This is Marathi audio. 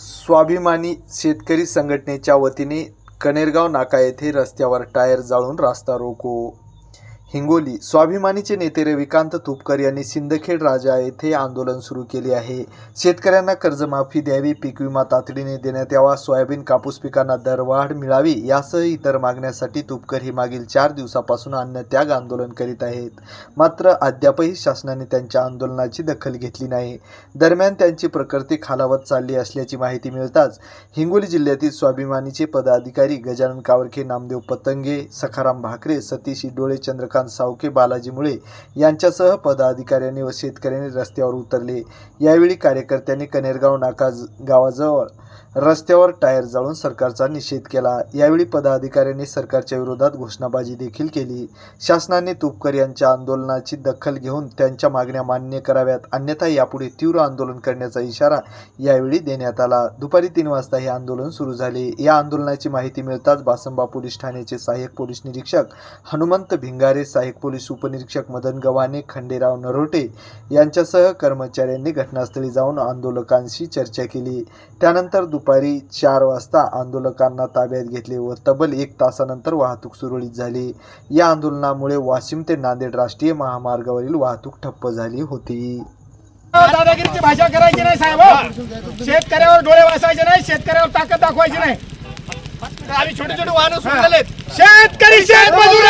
स्वाभिमानी शेतकरी संघटनेच्या वतीने कनेरगाव नाका येथे रस्त्यावर टायर जाळून रास्ता रोको. हिंगोली. स्वाभिमानीचे नेते रविकांत तुपकर यांनी सिंदखेड राजा येथे आंदोलन सुरू केले आहे. शेतकऱ्यांना कर्जमाफी द्यावी पीक विमा तातडीने देण्यात यावा सोयाबीन कापूस पिकांना दरवाढ मिळावी यासह इतर मागण्यासाठी तुपकर हे मागील चार दिवसापासून अन्नत्याग आंदोलन करीत आहेत. मात्र अद्यापही शासनाने त्यांच्या आंदोलनाची दखल घेतली नाही. दरम्यान त्यांची प्रकृती खालावत चालली असल्याची माहिती मिळताच हिंगोली जिल्ह्यातील स्वाभिमानीचे पदाधिकारी गजानन कावरखे नामदेव पतंगे सखाराम भाकरे सतीश डोळे चंद्रकांत सावके बालाजी मुळे यांच्यासह पदाधिकाऱ्यांनी व शेतकऱ्यांनी रस्त्यावर उतरले. यावेळी कार्यकर्त्यांनी कनेरगाव नाका गावाजवळ रस्त्यावर टायर जाळून सरकारचा निषेध केला. यावेळी पदाधिकाऱ्यांनी सरकारच्या विरोधात घोषणाबाजी देखील केली. शासनाने तुपकर यांच्या आंदोलनाची दखल घेऊन त्यांच्या मागण्या मान्य कराव्यात अन्यथा यापुढे तीव्र आंदोलन करण्याचा इशारा यावेळी देण्यात आला. दुपारी तीन वाजता हे आंदोलन सुरू झाले. या आंदोलनाची माहिती मिळताच बासंबा पोलीस ठाण्याचे सहाय्यक पोलीस निरीक्षक हनुमंत भिंगारे सहाय्यक पोलीस उपनिरीक्षक मदन गव्हाणे खंडेराव नरोटे यांच्यासह कर्मचाऱ्यांनी घटनास्थळी जाऊन आंदोलकांशी चर्चा केली. त्यानंतर दुपारी चार वाजता आंदोलकांना ताब्यात घेतले व तब्बल एक तासानंतर वाहतूक सुरळीत झाली. या आंदोलनामुळे वाशिम ते नांदेड राष्ट्रीय महामार्गावरील वाहतूक ठप्प झाली होती. दादागिरीची भाषा करायची नाही साहेब हो. शेतकऱ्यावर डोळे वाचायचे नाही शेतकऱ्यावर ताकद दाखवायची नाही. आम्ही छोटे छोटे वाहन सोडलेत शेतकरी शेतमजूर